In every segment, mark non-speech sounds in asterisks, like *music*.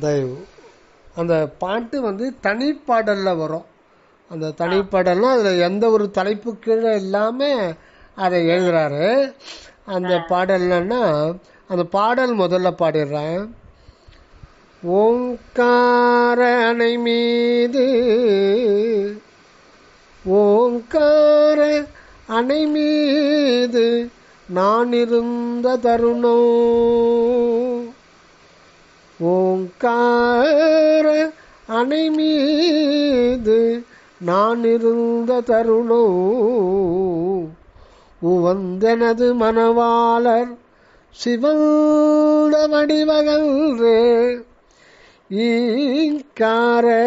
தயவு. அந்த பாட்டு வந்து தனிப்பாடல்ல வரும். அந்த தனிப்பாடல்னா அதில் எந்த ஒரு தலைப்பு கீழே இல்லாமல் அதை எழுதுறாரு. அந்த பாடல்னா அந்த பாடல் முதல்ல பாடிடுறேன். ஓங்கார அணை மீது ஓங்கார அணை மீது நான் இருந்த தருணம். ஓங்கார அணை மீது நான் இருந்த தருணோ. உவந்தனது மணவாளர் சிவந்த வடிவகல்றே. ஈங்கார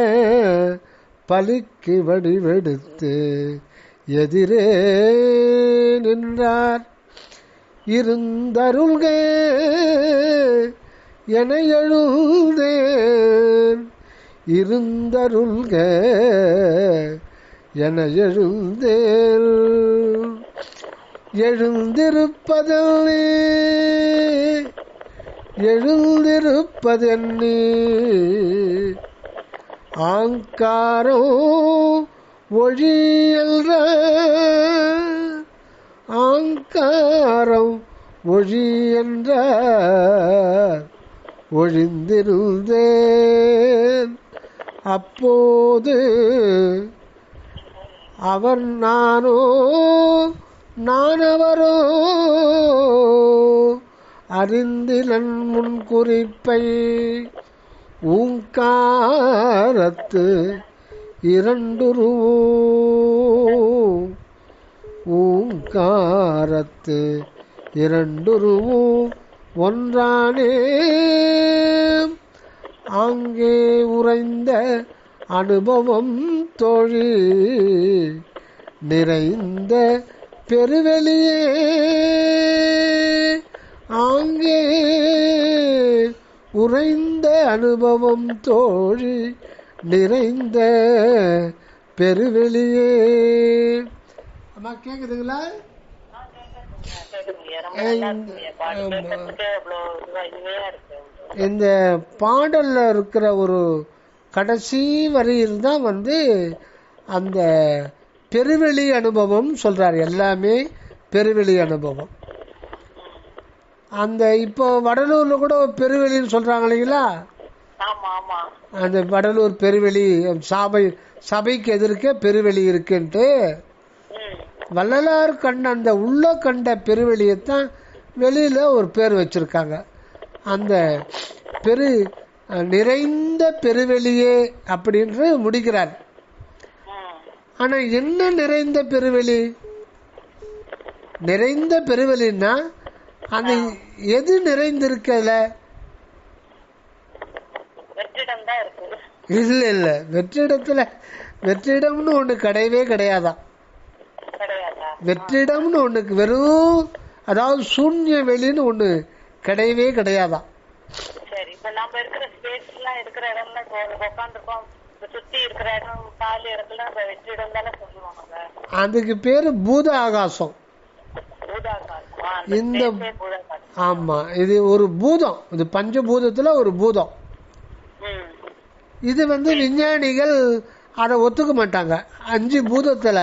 பலிக்கு வடிவெடுத்து எதிரே நின்றார். இருந்தருள்கே என எழுந்தேன். இருந்தருள்க என எழுந்தேன். எழுந்திருப்பதே எழுந்திருப்பதென்னே? ஆங்காரோ ஒழியல்ற ஆங்காரம் ஒழி என்ற? ஒழிந்திருந்தேன். அப்போது அவர் நானோ நான் அவரோ அறிந்திலன் முன் குறிப்பை ஊங்காரத்து இரண்டுருவோ. ஊங்காரத்து இரண்டுருவோம் ஒன்றானே. அங்கே உறைந்த அனுபவம் தோழி. நிறைந்த பெருவெளியே. ஆங்கே உறைந்த அனுபவம் தோழி. நிறைந்த பெருவெளியே. அம்மா கேக்குதுங்களா? இந்த பாடல்ல இருக்கிற ஒரு கடைசி வரியில் தான் வந்து அந்த பெருவெளி அனுபவம் சொல்றாரு. எல்லாமே பெருவெளி அனுபவம். அந்த இப்போ வடலூர்ல கூட பெருவெளின்னு சொல்றாங்க இல்லைங்களா? அந்த வடலூர் பெருவெளி சபை சபைக்கு எதிர்க்க பெருவெளி இருக்குன்ட்டு வள்ளலார் கண்ட அந்த உள்ள கண்ட பெருவெளியைத்தான் வெளியில ஒரு பேர் வச்சிருக்காங்க. அந்த பெரு நிறைந்த பெருவெளியே அப்படின்னு முடிக்கிறார். ம் ஆனா என்ன நிறைந்த பெருவெளி? நிறைந்த பெருவெளின்னா அந்த எது நிறைந்திருக்கல? தான் இல்ல இல்ல வெற்றிடத்துல வெற்றிடம்னு ஒண்ணு கிடையவே கிடையாதான். கிடையாதா வெற்றிடம்னு ஒண்ணுக்கு வெறும் அதாவது சூன்ய வெளின்னு ஒண்ணு கிடையவே கிடையாதான். சரி இப்ப நம்ம இருக்கிற ஸ்பேஸ் எல்லாம் இருக்கிற இடம்லாம் உட்காந்துருக்கோம் அதுக்கு பேரு பூத ஆகாசம் இந்த- ஆமா இது ஒரு பூதம். இது பஞ்சபூதத்துல ஒரு பூதம். இது வந்து விஞ்ஞானிகள் அதை ஒத்துக்க மாட்டாங்க. அஞ்சு பூதத்துல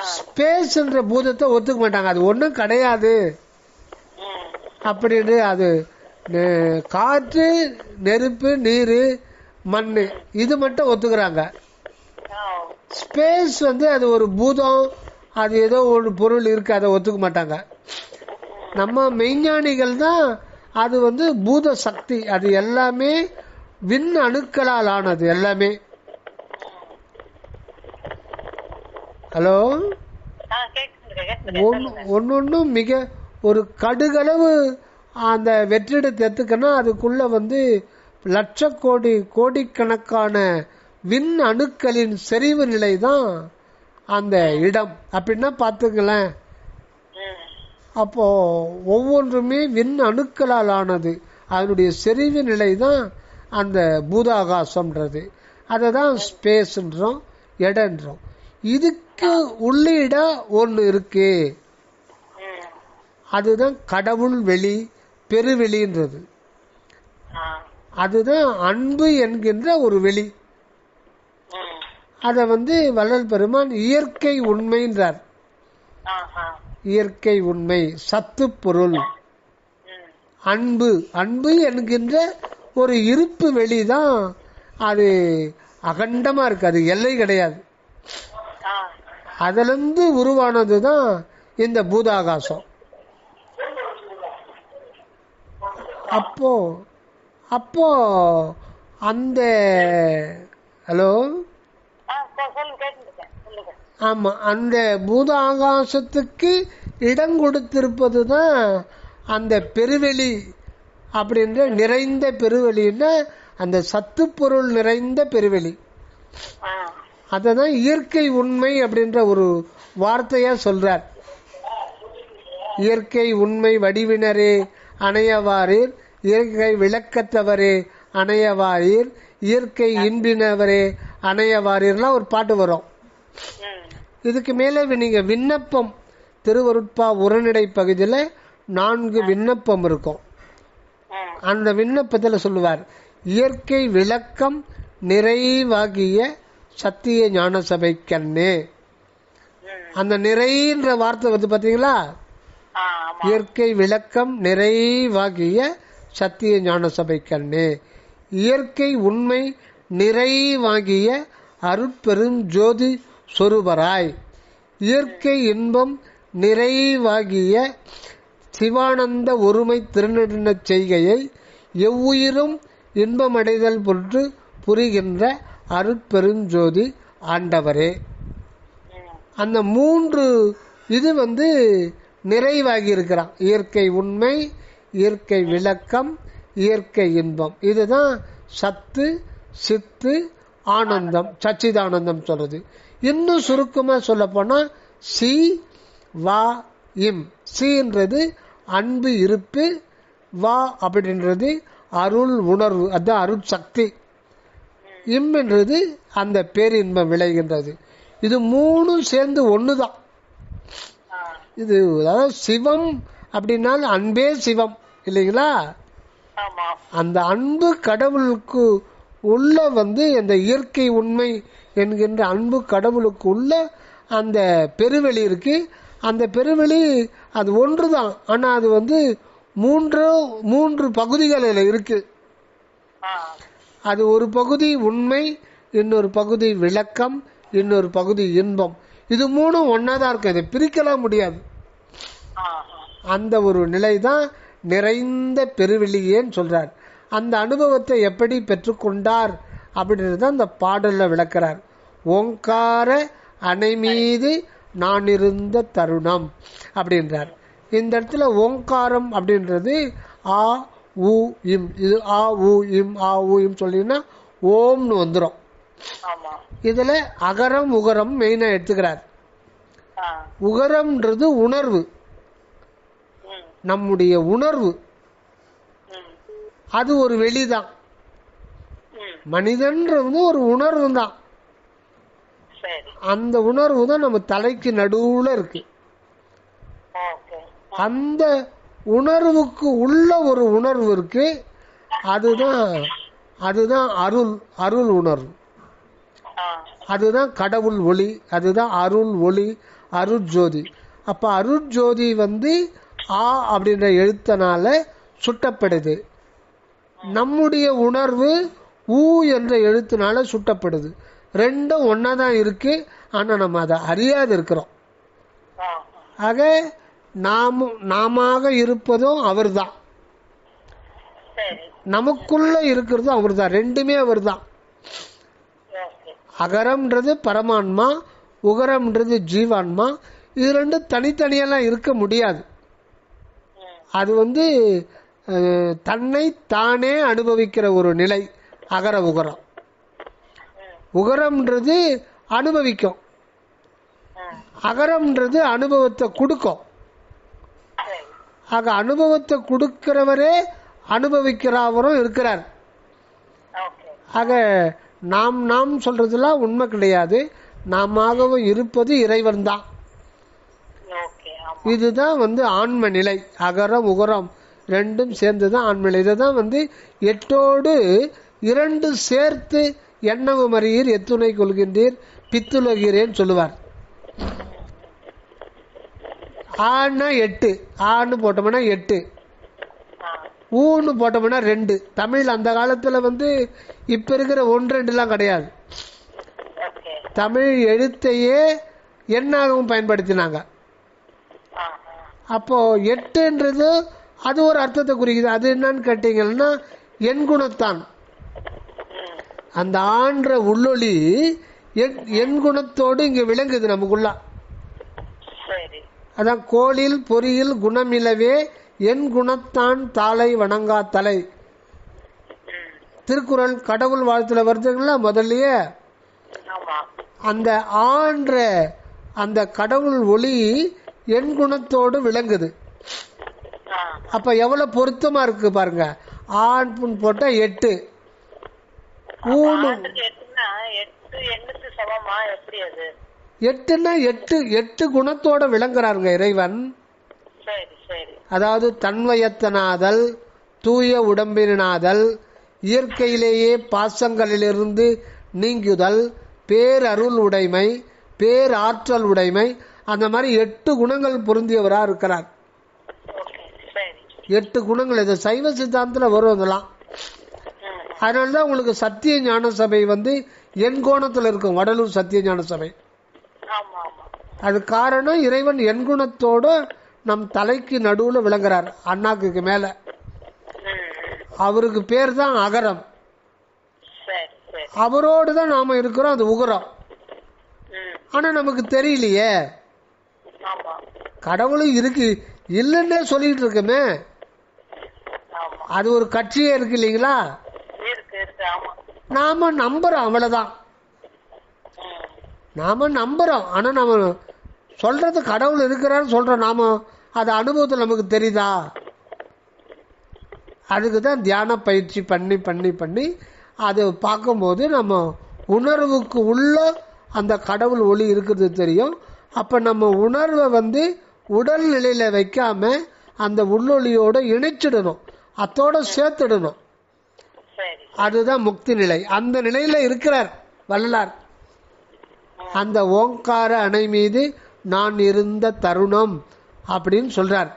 ஆ ஸ்பேஸ்ன்ற பூதத்தை ஒத்துக்க மாட்டாங்க. அது ஒன்றும் கிடையாது. அப்படின்னு அது காற்று நெருப்பு நீர் மண் இது மட்டும் ஒத்துக்கிறாங்க. ஸ்பேஸ் வந்து அது ஒரு பூதம் அது ஏதோ ஒரு பொருள் இருக்கு அதை ஒத்துக்க மாட்டாங்க. நம்ம மெய்ஞானிகள் தான் அது வந்து பூத சக்தி. அது எல்லாமே விண் அணுக்களால் ஆனது எல்லாமே. ஹலோ? ஒன்னொன்னும் மிக ஒரு கடுகளவு அந்த வெற்றிடத்தை எடுத்துக்கன்னா அதுக்குள்ள வந்து லட்சக்கோடி கோடிக்கணக்கான விண் அணுக்களின் செறிவு நிலை தான் அந்த இடம். அப்படின்னா பார்த்துங்களேன். அப்போ ஒவ்வொன்றுமே விண் அணுக்களால் ஆனது. அதனுடைய செறிவு நிலை தான் அந்த பூதாகாசம்ன்றது. அதை தான் ஸ்பேஸ்ன்றோம் இடன்றோம் இதுக்கு உள்ளீடா ஒன்று இருக்கு. அதுதான் கடவுள் வெளி பெருவெளின்றது ஆ அதுதான் அன்பு என்கின்ற ஒரு வெளி. அத அதை வந்து வள்ளல் பெருமான் இயற்கை உண்மைன்றார். இயற்கை உண்மை சத்து பொருள். அன்பு அன்பு என்கின்ற ஒரு இருப்பு வெளிதான் அது அகண்டமா இருக்கு. அது எல்லை கிடையாது. அதிலிருந்து உருவானது தான் இந்த பூதாகாசம். அப்போ அப்போ அந்த ஹலோ? ஆமா அந்த பூத ஆகாசத்துக்கு இடம் கொடுத்திருப்பது தான் அந்த பெருவெளி அப்படின்ற நிறைந்த பெருவெளின்னா அந்த சத்து பொருள் நிறைந்த பெருவெளி. அதை தான் இயற்கை உண்மை அப்படின்ற ஒரு வார்த்தையா சொல்றார். இயற்கை உண்மை வடிவினரே அணையவாரீர். இயற்கை விளக்கத்தவரே அணையவாரீர். இயற்கை இன்பினவரே அணையவாரீர்லாம் ஒரு பாட்டு வரும். இதுக்கு மேலே நீங்க விண்ணப்பம் திருவருட்பா உரநடை பகுதியில் நான்கு விண்ணப்பம் இருக்கும். அந்த விண்ணப்பத்தில் சொல்லுவார் இயற்கை விளக்கம் நிறைவாகிய சத்திய ஞான சபை கண்ணே. அந்த நிறைன்ற வார்த்தை வந்து பாத்தீங்களா? இயற்கை விளக்கம் நிறைவாகிய சத்திய ஞான சபை கண்ணே. இயற்கை உண்மை நிறைவாகிய அருட்பெரும் ஜோதி சொருபராய். இயற்கை இன்பம் நிறைவாகிய சிவானந்த ஒருமை திருநெடுநச் செய்கையை எவ்வுயிரும் இன்பமடைதல் பொருட்டு புரிகின்ற அருட்பெருஞ்சோதி ஆண்டவரே. அந்த மூன்று இது வந்து நிறைவாகி இருக்கிறான் இயற்கை உண்மை இயற்கை விளக்கம் இயற்கை இன்பம். இதுதான் சத்து சித்து ஆனந்தம் சச்சிதானந்தம் சொல்றது. இன்னும் சுருக்கமா சொல்ல போனா சி வா இம். சின்றது அன்பு இருப்பு வா அப்படின்றது அருள் உணர்வு. அதுதான் அருள் சக்தி இம் என்றது அந்த பேரின்பம் விளைகின்றது. இது மூணும் சேர்ந்து ஒண்ணுதான். ஆ இது அதாவது சிவம் அப்படின்னால் அன்பே சிவம் இல்லைங்களா? அந்த அன்பு கடவுளுக்கு உள்ள வந்து அந்த இயற்கை உண்மை என்கின்ற அன்பு கடவுளுக்கு உள்ள அந்த பெருவெளி இருக்கு. அந்த பெருவெளி அது ஒன்றுதான். ஆனா அது வந்து மூன்று மூன்று பகுதிகளில் இருக்கு. அது ஒரு பகுதி உண்மை இன்னொரு பகுதி விளக்கம் இன்னொரு பகுதி இன்பம். இது மூணும் ஒன்னாதான் இருக்கும். இதை பிரிக்கலாம் முடியாது. ஆ அந்த ஒரு நிலை தான் நிறைந்த பெருவெளியேன்னு சொல்றார். அந்த அனுபவத்தை எப்படி பெற்றுக்கொண்டார் அப்படின்றத அந்த பாடல்ல விளக்கிறார். ஓங்கார அணை மீது நான் இருந்த தருணம் அப்படின்றார். இந்த இடத்துல ஓங்காரம் அப்படின்றது ஆ உ இம். இது ஆ உ இம் ஆ உ இம் சொல்லினா ஓம்னு வந்துடும் இதுல அகரம் உகரம் மெயினா எடுத்துக்கிறார். உகரம்ன்றது உணர்வு. நம்முடைய உணர்வு. அது ஒரு வெளிதான். மனிதன்றது ஒரு உணர்வு தான் அந்த உணர்வு தான் நம்ம தலைக்கு நடுவுல இருக்கு. அந்த உணர்வுக்கு உள்ள ஒரு உணர்வு இருக்கு. அதுதான் அதுதான் அருள் அருள் உணர்வு. அதுதான் கடவுள் ஒளி அதுதான் அருள் ஒளி அருட்ஜோதி அப்ப அருட்ஜோதி வந்து ஆ அப்படின்ற எழுத்தனால சுட்டப்படுது. நம்முடைய உணர்வு ஊ என்ற எழுத்துனால சுட்டப்படுது. ரெண்டும் ஒன்னா தான் இருக்கு. ஆனா நம்ம அதை அறியாது இருக்கிறோம். ஆக நாம நாம இருப்பதும் அவர்தான். சரி. நமக்குள்ள இருக்கிறதும் அவர்தான். ரெண்டுமே அவர்தான். ஓகே. அகரம்ன்றது பரமான்மா உகரம்ன்றது ஜீவான்மா. இது ரெண்டும் தனித்தனியெல்லாம் இருக்க முடியாது. அது வந்து தன்னை தானே அனுபவிக்கிற ஒரு நிலை அகர உகரம். உகரம்ன்றது அனுபவிக்கும். அகரம்ன்றது அனுபவத்தை கொடுக்கும். ஆக அனுபவத்தை கொடுக்கிறவரே அனுபவிக்கிறவரும் இருக்கிறார். ஆக நாம் நாம் சொல்றதெல்லாம் உண்மை கிடையாது. நாமாகவும் இருப்பது இறைவன் தான் இதுதான் வந்து ஆன்ம நிலை அகரம் உகரம் ரெண்டும் சேர்ந்து தான் ஆண்மையில் இதை தான் வந்து எட்டோடு இரண்டு சேர்த்து எண்ணவும் அறியீர் எத்துணை கொள்கின்றீர் பித்துலகிறேன்னு சொல்லுவார். ஆன்னா எட்டு. ஆன்னு போட்டோம்னா எட்டு. ஊன்னு போட்டோம்னா ரெண்டு. தமிழ் அந்த காலத்துல வந்து இப்ப இருக்கிற ஒன்று ரெண்டுலாம் கிடையாது. தமிழ் எழுத்தையே எண்ணாகவும் பயன்படுத்தினாங்க. அப்போ எட்டுன்றது அது ஒரு அர்த்தத்தை குறிக்குது. அது என்னன்னு கேட்டீங்கன்னா எண் குணத்தான். அந்த ஆன்ற உள்ளொளி எண் குணத்தோடு இங்க விளங்குது நமக்குள்ள. அதான் கோளில் பொறியில் குணமிலவே என் குணத்தான் தாளை வணங்கா தலை திருக்குறள் கடவுள் வாழ்த்துல வருதுங்களா முதல்லயே? அந்த ஆன்ற அந்த கடவுள் ஒளி என் குணத்தோடு விளங்குது. அப்ப எவ்வளவு பொருத்தமா இருக்கு பாருங்க. ஆண் புண் போட்டா எட்டு. ஊனு எட்டுன்னா எட்டு எட்டு குணத்தோட விளங்குறாருங்க இறைவன். அதாவது தன்வயத்தனாதல் தூய உடம்பினாதல் இயற்கையிலேயே பாசங்களிலிருந்து நீங்குதல் பேரருள் உடைமை பேராற்றல் உடைமை அந்த மாதிரி எட்டு குணங்கள் பொருந்தியவரா இருக்கிறார். எட்டு குணங்கள் இது சைவ சித்தாந்தத்துல வரும் அதெல்லாம் ம். அதனாலதான் உங்களுக்கு சத்திய ஞான சபை வந்து என் கோணத்துல இருக்கும் வடலூர் சத்திய ஞான சபை. அது காரணம் இறைவன் என் குணத்தோட நம் தலைக்கு நடுவுல விளங்குறார் அண்ணாக்கு மேல. அவருக்கு பேர் தான் அகரம். அவரோடு தான் நாம இருக்கிறோம் அது உகரம். ஆனா நமக்கு தெரியலையே. கடவுளும் இருக்கு இல்லைன்னே சொல்லிட்டு இருக்கமே. அது ஒரு கட்சியே இருக்கு இல்லைங்களா? நாம நம்புறோம் அவ்வளவுதான். நாம நம்புறோம் ஆனா நம்ம சொல்றது கடவுள் இருக்கிறான்னு சொல்றோம் நாம அது அனுபவத்தில் நமக்கு தெரியுதா? அதுக்கு தான் தியான பயிற்சி பண்ணி பண்ணி பண்ணி அது பார்க்கும்போது நம்ம உணர்வுக்கு உள்ள அந்த கடவுள் ஒளி இருக்கிறது தெரியும். அப்ப நம்ம உணர்வை வந்து உடல் நிலையில வைக்காம அந்த உள்ளொளியோட இணைச்சிடணும். அத்தோட சேர்த்துடணும். சரி. அதுதான் முக்தி நிலை. அந்த நிலையில இருக்கிறார் வள்ளலார். அந்த ஓங்கார அணை மீது நான் இருந்த தருணம் அப்படின்னு சொல்றார்.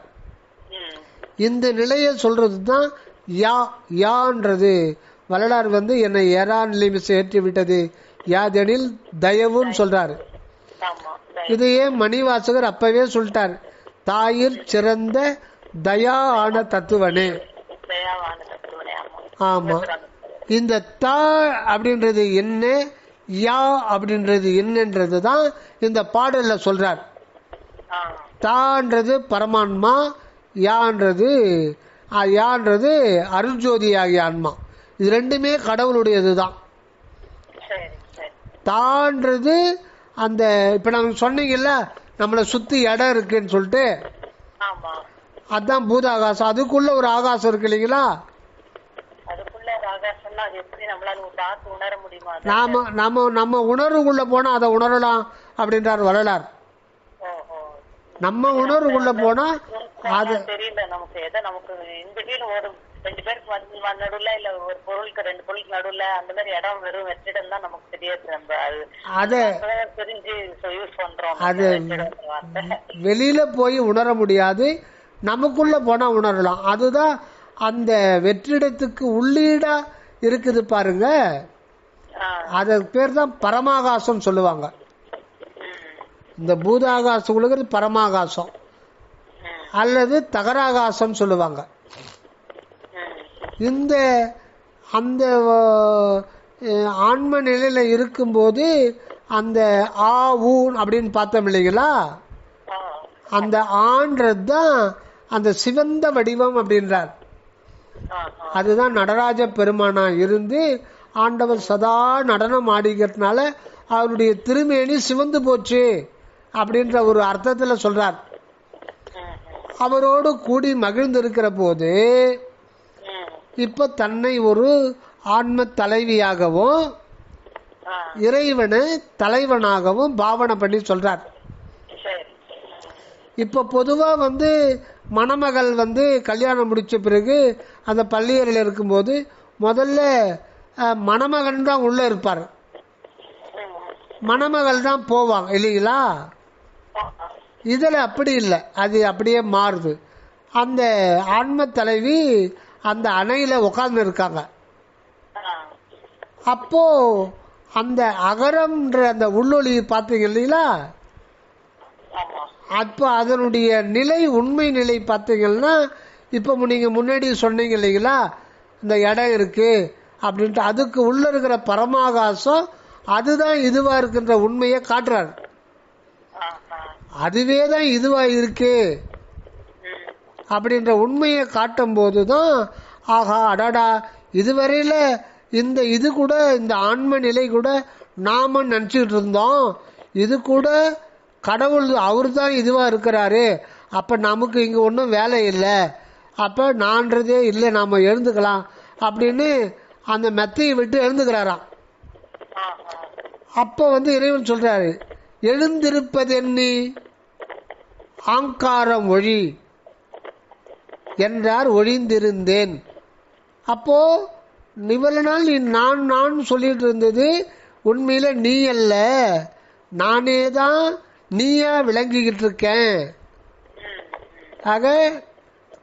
இந்த நிலையை சொல்றது தான் யா யான்றது. வள்ளலார் வந்து என்னை ஏறா நிலைமை ஏற்றி விட்டது. யாதெனில் தயவுன்னு சொல்றாரு. இதையே மணிவாசகர் அப்பவே சொல்லிட்டார். தாயிற் சிறந்த தயா ஆன தத்துவனே. தயாவான தத்துவனே ஆமா. ஆமா. இந்த தா அப்படின்றது என்ன? யா அப்படின்றது என்னன்றது தான் இந்த பாடல்ல சொல்றார். ஆ. தான்றது பரமான்மா யான்றது யான்றது அருள்ஜோதி ஆகிய ஆன்மா. இது ரெண்டுமே கடவுளுடையது தான் தான்றது அந்த இப்ப நம்ம சொன்னீங்கல்ல நம்மளை சுத்தி இடம் இருக்குன்னு சொல்லிட்டு. அதான் பூத ஆகாசம் அதுக்குள்ள ஒரு ஆகாசம் இருக்கு இல்லைங்களா அதுக்குள்ள ஒரு ஆகாசம்னா அது எப்படி நம்மளால பார்த்து உணர முடியுமா அது? நாம நம்ம நம்ம உணர்வுக்குள்ள போனா அதை உணரலாம் அப்படின்றார் வரலாறு நம்ம உணர்வுக்குள்ள போனா அது தெரியல நமக்கு. எதை நமக்கு இன்பிட்வீன் ஒரு ரெண்டு பேருக்கு நடுவுல இல்ல ஒரு பொருளுக்கு ரெண்டு பொருளுக்கு நடுவுல அந்த மாதிரி இடம் வெறும் வெற்றிடம் தான் நமக்கு தெரியாது நம்ம. அது தெரிஞ்சு யூஸ் பண்றோம் அது வெளியில போய் உணர முடியாது. நமக்குள்ள போனா உணரலாம். அதுதான் அந்த வெற்றிடத்துக்கு உள்ளீடா இருக்குது பாருங்க. அதற்கு பேர் தான் பரமாகாசம் சொல்லுவாங்க. இந்த பூதாகாசம் உலகிறது பரமாகாசம் அல்லது தகராகாசம் சொல்லுவாங்க. இந்த அந்த ஆன்ம நிலையில இருக்கும்போது அந்த ஆ ஊ அப்படின்னு பார்த்தோம் இல்லைங்களா? அந்த ஆன்றது தான் அந்த சிவந்த வடிவம் அப்படின்றார். அதுதான் நடராஜ பெருமானா இருந்து ஆண்டவர் சதா நடனம் ஆடிக்கிறதுனால அவருடைய திருமேனி சிவந்து போச்சு அப்படின்ற ஒரு அர்த்தத்துல சொல்றார் அவரோடு கூடி மகிழ்ந்திருக்கிற போது. இப்ப தன்னை ஒரு ஆன்ம தலைவியாகவும் இறைவனை தலைவனாகவும் பாவனை பண்ணி சொல்றார் இப்ப பொதுவா வந்து மணமகள் வந்து கல்யாணம் முடிச்ச பிறகு அந்த பள்ளியறையில் இருக்கும்போது முதல்ல மணமகன் தான் உள்ள இருப்பார். மணமகள் தான் போவாங்க இல்லைங்களா? இதில் அப்படி இல்லை. அது அப்படியே மாறுது. அந்த ஆன்ம தலைவி அந்த அணையில் உட்கார்ந்து இருக்காங்க அப்போ அந்த அகரம்ன்ற அந்த உள்ளொளி பார்த்தீங்க இல்லைங்களா? அப்போ அதனுடைய நிலை உண்மை நிலை பார்த்தீங்கன்னா இப்போ நீங்க முன்னாடி சொன்னீங்க இல்லைங்களா இந்த இடம் இருக்கு அப்படின்ட்டு அதுக்கு உள்ள இருக்கிற பரமாகாசம் அதுதான் இதுவா இருக்கின்ற உண்மையை காட்டுறாரு. அதுவே தான் இதுவா இருக்கு. அப்படின்ற உண்மையை காட்டும் போது தான் ஆஹா அடாடா இதுவரையில இந்த இது கூட இந்த ஆன்ம நிலை கூட நாம நினச்சிக்கிட்டு இருந்தோம் இது கூட கடவுள் அவர் தான் இதுவாக இருக்கிறாரு. அப்போ நமக்கு இங்கே ஒன்றும் வேலை இல்லை. அப்போ நான்றதே இல்லை நாம் எழுந்துக்கலாம் அப்படின்னு அந்த மெத்தையை விட்டு எழுந்துக்கிறாராம். அப்போ வந்து இறைவன் சொல்கிறாரு எழுந்திருப்பது என்ன ஆங்காரம் ஒழி என்றார் ஒழிந்திருந்தேன். அப்போ இவ்வளவு நாள் நீ நான் நான் சொல்லிட்டு இருந்தது உண்மையில நீ அல்ல. நானே தான் நீயா விளங்கிக்கிட்டு இருக்கேன் ஆக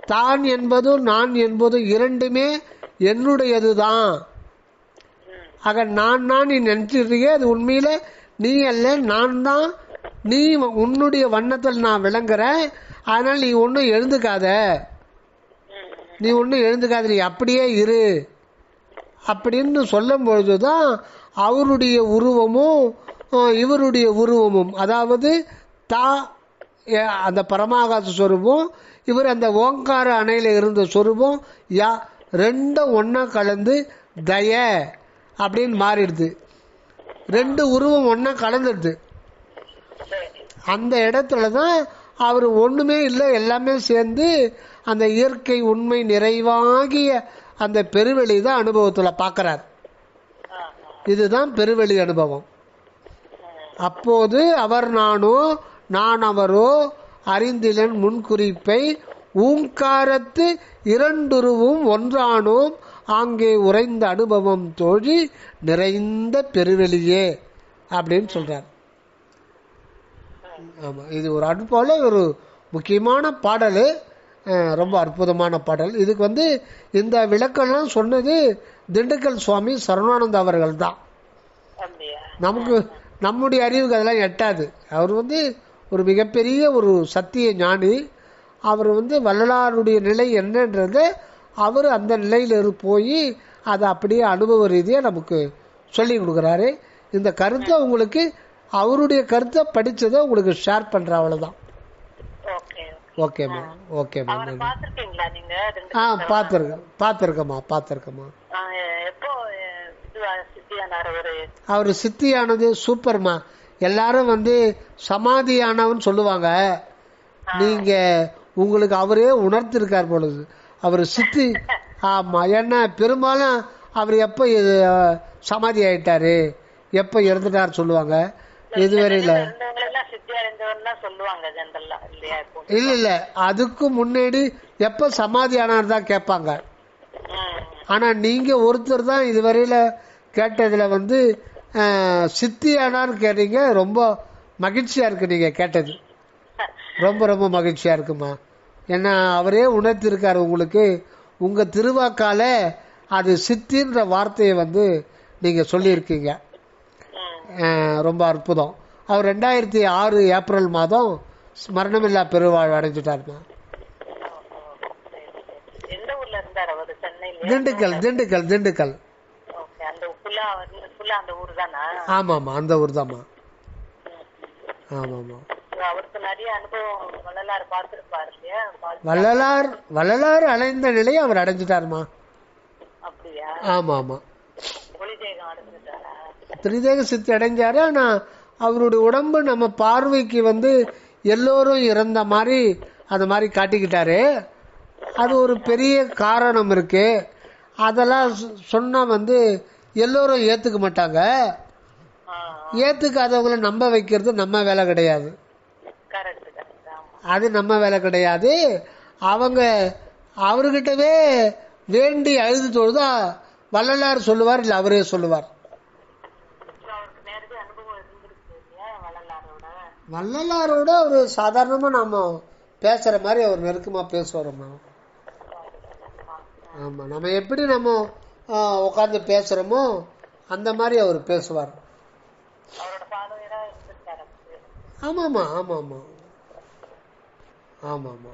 தான் என்பதும் நான் என்பதும் இரண்டுமே என்னுடையது தான் ஆக நான் நான் நீ நினைச்சிருக்கே அது உண்மையில நீ அல்ல நான் தான். நீ உன்னுடைய வண்ணத்தில் நான் விளங்குறேன். அதனால் நீ ஒன்றும் எழுந்துக்காத. நீ ஒன்றும் எழுந்துக்காத நீ அப்படியே இரு. அப்படின்னு சொல்லும் பொழுதுதான் அவருடைய உருவமும் இவருடைய உருவமும் அதாவது தா அந்த பரமாகாச சொரூபம் இவர் அந்த ஓங்கார அணையில இருந்த சொரூபம் யா ரெண்டும் ஒண்ணா கலந்து தய அப்படின்னு மாறிடுது. ரெண்டு உருவம் ஒண்ணா கலந்துடுது. அந்த இடத்துல தான் அவர் ஒண்ணுமே இல்லை எல்லாமே சேர்ந்து அந்த இயற்கை உண்மை நிறைவாகிய அந்த பெருவெளி தான் அனுபவத்துல பார்க்கறார் இதுதான் பெருவெளி அனுபவம். அப்போது அவர் நானோ நான் அவரோ அறிந்திலன் முன்குறிப்பை ஊங்காரத்து இரண்டுருவும் ஒன்றானோம் ஆங்கே உறைந்த அனுபவம் தோழி நிறைந்த பெருவெளியே அப்படின்னு சொல்றார். ஆமா இது ஒரு அனுபவம்ல ஒரு முக்கியமான பாடல் ரொம்ப அற்புதமான பாடல். இதுக்கு வந்து இந்த விளக்கம்லாம் சொன்னது திண்டுக்கல் சுவாமி சரவணானந்த அவர்கள் தான் நமக்கு நம்முடைய அறிவுக்கு அதெல்லாம் எட்டாது. அவர் வந்து ஒரு மிகப்பெரிய ஒரு சத்திய ஞானி. அவர் வந்து வள்ளலாருடைய நிலை என்னன்றதை அவர் அந்த நிலையில இரு- போய் அதை அப்படியே அனுபவ ரீதியாக நமக்கு சொல்லி கொடுக்குறாரு. இந்த கருத்தை உங்களுக்கு அவருடைய கருத்தை படிச்சதை உங்களுக்கு ஷேர் பண்ற அவ்வளவுதான். ஓகே மேம் ஓகே மேம் ஆ பார்த்துருக்கேன் பார்த்துருக்கேம்மா பார்த்துருக்கேம்மா. எப்போ அவர் சித்தியானது சூப்பர்மா. எல்லாரும் வந்து சமாதியானவன் சொல்லுவாங்க. நீங்க உங்களுக்கு அவரே உணர்த்திருக்கார் பொழுது அவர் சித்தி *laughs* ஆமா ஏன்னா பெரும்பாலும் அவர் எப்ப சமாதி ஆயிட்டாரு? எப்ப இறந்துட்டார் சொல்லுவாங்க? இதுவரையில இல்ல இல்ல அதுக்கு முன்னாடி எப்ப சமாதி ஆனார் தான் கேட்பாங்க. ஆனா நீங்க ஒருத்தர் தான் இதுவரையில கேட்டதுல வந்து அஹ், சித்தி ஆனான்னு கேட்டீங்க ரொம்ப மகிழ்ச்சியா இருக்கு நீங்க கேட்டது. ரொம்ப ரொம்ப மகிழ்ச்சியா இருக்குமா? ஏன்னா அவரே உணர்த்திருக்காரு உங்களுக்கு உங்க திருவாக்கால அது சித்தின்ற வார்த்தையை வந்து நீங்க சொல்லியிருக்கீங்க. ரொம்ப அற்புதம். அவர் ரெண்டாயிரத்தி ஆறு ஏப்ரல் மாதம் மரணமில்லா பெருவாழ் அடைஞ்சிட்டாருமா? திண்டுக்கல் திண்டுக்கல் திண்டுக்கல். வந்து ஃபுல்லா அந்த ஊர் தானா? ஆமாமா அந்த ஊர் தாம்மா. ஆமாமா அவருக்கு நிறைய அனுபவம் வள்ளலார் அடைந்த நிலையை அவர் அடைஞ்சிட்டாருமா ஆமா ஆமா திரிதேக சித்தி அடைஞ்சாரு ஆனா அவருடைய உடம்பு நம்ம பார்வைக்கு வந்து எல்லோரும் இறந்த மாதிரி அந்த மாதிரி காட்டிக்கிட்டாரு. அது ஒரு பெரிய காரணம் இருக்கு. அதெல்லாம் சொன்னா வந்து எல்லோரும் ஏத்துக்க மாட்டாங்க. ஆ ஏத்துக்காதவங்களை நம்ப வைக்கிறது நம்ம வேலை கிடையாது. அது நம்ம வேலை கிடையாது. அவங்க அவர்கிட்டவே வேண்டி அழுது தொழுதா வள்ளலார் சொல்லுவார் இல்லை அவரே சொல்லுவார். வள்ளலாரோட? ஒரு சாதாரணமாக நாம பேசுகிற மாதிரி அவர் நெருக்கமாக பேசுவாரம்மா ஆமாம் நம்ம எப்படி நம்ம உட்காந்து பேசுகிறோமோ அந்த மாதிரி அவர் பேசுவார். ஆமாம்மா ஆமாம்மா ஆமாம்மா